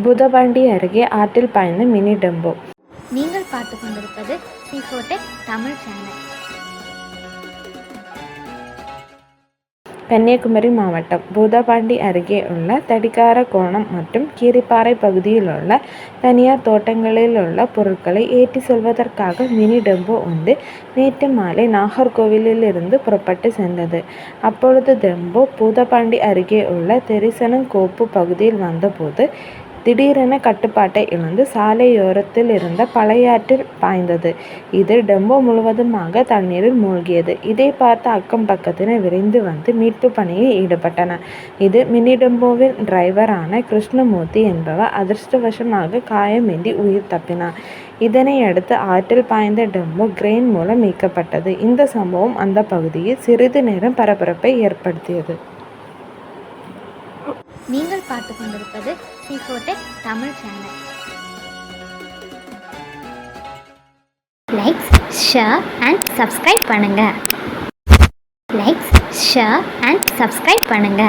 பூதப்பாண்டி அருகே ஆற்றில் பாய்ந்த மினி டெம்போ. நீங்கள் பார்த்து கொண்டிருப்பது சிஃபோடெக் தமிழ் சேனல். கன்னியாகுமரி மாவட்டம் பூதப்பாண்டி அருகே உள்ள தடிக்காரகோணம் மற்றும் கீரிப்பாறை பகுதியில் உள்ள தனியார் தோட்டங்களில் உள்ள பொருட்களை ஏற்றி செல்வதற்காக மினி டெம்போ ஒன்று நேற்று மாலை நாகர்கோவிலிருந்து புறப்பட்டு சென்றது. அப்பொழுது டெம்போ பூதப்பாண்டி அருகே உள்ள தெரிசனங்கோப்பு பகுதியில் வந்தபோது திடீரென கட்டுப்பாட்டை இழந்து சாலையோரத்தில் இருந்த பழையாற்றில் பாய்ந்தது. இது டெம்போ முழுவதுமாக தண்ணீரில் மூழ்கியது. இதை பார்த்த அக்கம் பக்கத்தினர் விரைந்து வந்து மீட்பு பணியில் ஈடுபட்டனர். இது மினி டெம்போவின் டிரைவரான கிருஷ்ணமூர்த்தி என்பவர் அதிர்ஷ்டவசமாக காயமின்றி உயிர் தப்பினார். இதனை அடுத்து ஆற்றில் பாய்ந்த டெம்போ கிரெயின் மூலம் மீட்கப்பட்டது. இந்த சம்பவம் அந்த பகுதியில் சிறிது நேரம் பரபரப்பை ஏற்படுத்தியது. நீங்கள் பார்த்து கொண்டிருப்பது சிஃபோடெக் Tamil channel likes share and subscribe பண்ணுங்க. லைக்ஸ் ஷேர் அண்ட் சப்ஸ்கிரைப் பண்ணுங்க.